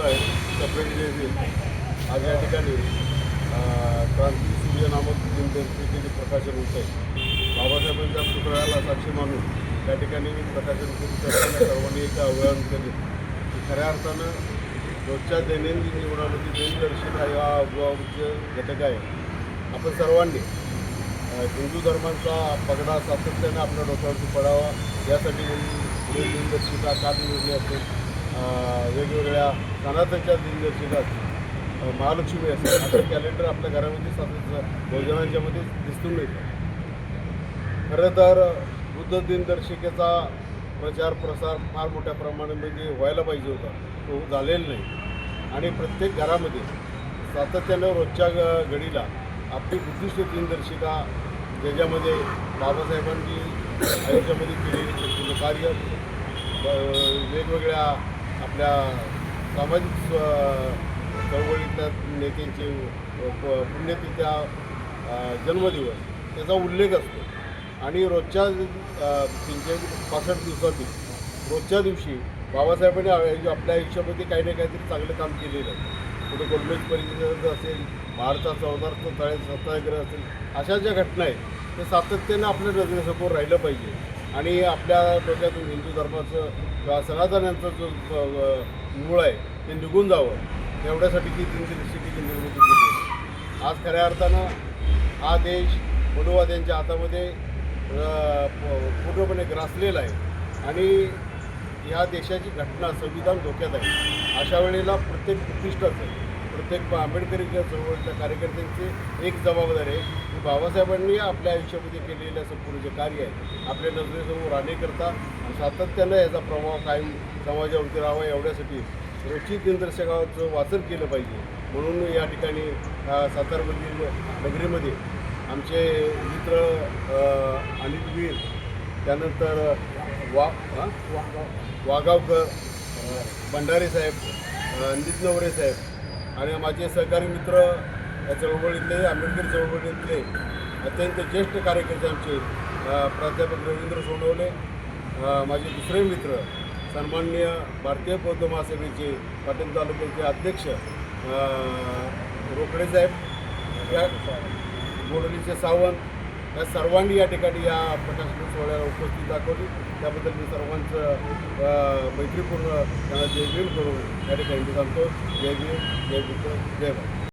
शब्द आहे सफेद जे आज या ठिकाणी क्रांती सूर्य नामक दिनदर्शिकेचे प्रकाशन होत आहे बाबासाहेबांच्या पुतळ्याला साक्षी मानून त्या ठिकाणी प्रकाशन सर्वांनी एक आवाहन केले. खऱ्या अर्थानं रोजच्या दैनंदिन जीवनामध्ये दिनदर्शिका या अभावाचे घटक आहे. आपण सर्वांनी हिंदू धर्माचा पगडा सातत्याने आपल्या डोक्यावरती पडावा यासाठी पुढील दिनदर्शिका का निवडली असेल? वेगवेगळ्या सणातनच्या दिनदर्शिका असतील. महालक्ष्मी असेल. असं कॅलेंडर आपल्या घरामध्ये सातत्य भोजनांच्यामध्ये दिसून येतं. खरं तर बुद्ध दिनदर्शिकेचा प्रचार प्रसार फार मोठ्या प्रमाणामध्ये म्हणजे व्हायला पाहिजे होता. तो झालेला नाही. आणि प्रत्येक घरामध्ये सातत्यानं रोजच्या ग- घडीला आपली उद्दिष्ट दिनदर्शिका ज्याच्यामध्ये बाबासाहेबांनी आयुष्यामध्ये केलेली कार्य वेगवेगळ्या आपल्या सामाजिक स्व- चळवळीतल्या नेत्यांचे प- पुण्यतिथ्या जन्मदिवस त्याचा उल्लेख असतो. आणि रोजच्या तीनशे पासष्ट दिवसातील रोजच्या दिवशी बाबासाहेबांनी आपल्या आयुष्यामध्ये काही ना काहीतरी चांगलं काम केलेलं आहे. कुठे गोलमेज परिषद असेल भारतात चौदार तळे सत्याग्रह असेल अशा ज्या घटना आहेत ते सातत्यानं आपल्या नजरेसमोर राहिलं पाहिजे. आणि आपल्या डोक्यातून हिंदू धर्माचं किंवा सनातन्यांचं जो मूळ आहे ते निघून जावं. एवढ्यासाठी ती दिनदर्शिकेची निर्मिती केली. आज खऱ्या अर्थानं हा देश मनुवाद्यांच्या हातामध्ये प- पूर्णपणे ग्रासलेला आहे. आणि या देशाची घटना संविधान धोक्यात आहे. अशा वेळेला प्रत्येक प्रतिष्ठाचं प्रत्येक आंबेडकरी चळवळीच्या कार्यकर्त्यांची एक जबाबदारी आहे. बाबासाहेबांनी आपल्या आयुष्यामध्ये केलेलं संपूर्ण जे कार्य आहे आपल्या नजरेसमोर राहण्याकरता सातत्यानं याचा प्रभाव कायम समाजावरती राहावा एवढ्यासाठी रोजची दिनदर्शकाचं वाचन केलं पाहिजे म्हणून या ठिकाणी सातारमधील नगरीमध्ये आमचे मित्र अनिल वीर त्यानंतर वा हा? वागावकर भंडारे साहेब नितनवरे नवरे साहेब आणि माझे सहकारी मित्र या चळवळीतले आंबेडकर चळवळीतले अत्यंत ज्येष्ठ कार्यकर्ते आमचे प्राध्यापक रवींद्र सोनवणे माझे दुसरे मित्र सन्माननीय भारतीय बौद्ध महासभेचे पाटील तालुक्याचे अध्यक्ष रोकडे साहेब या गोडलीचे सावंत या सर्वांनी या ठिकाणी या प्रकाशन सोहळ्याला उपस्थित दाखवली. त्याबद्दल मी सर्वांचं मैत्रीपूर्ण त्यांना जय भीम करून या ठिकाणी मी सांगतो. जय भीम जय बुद्ध जय भारत.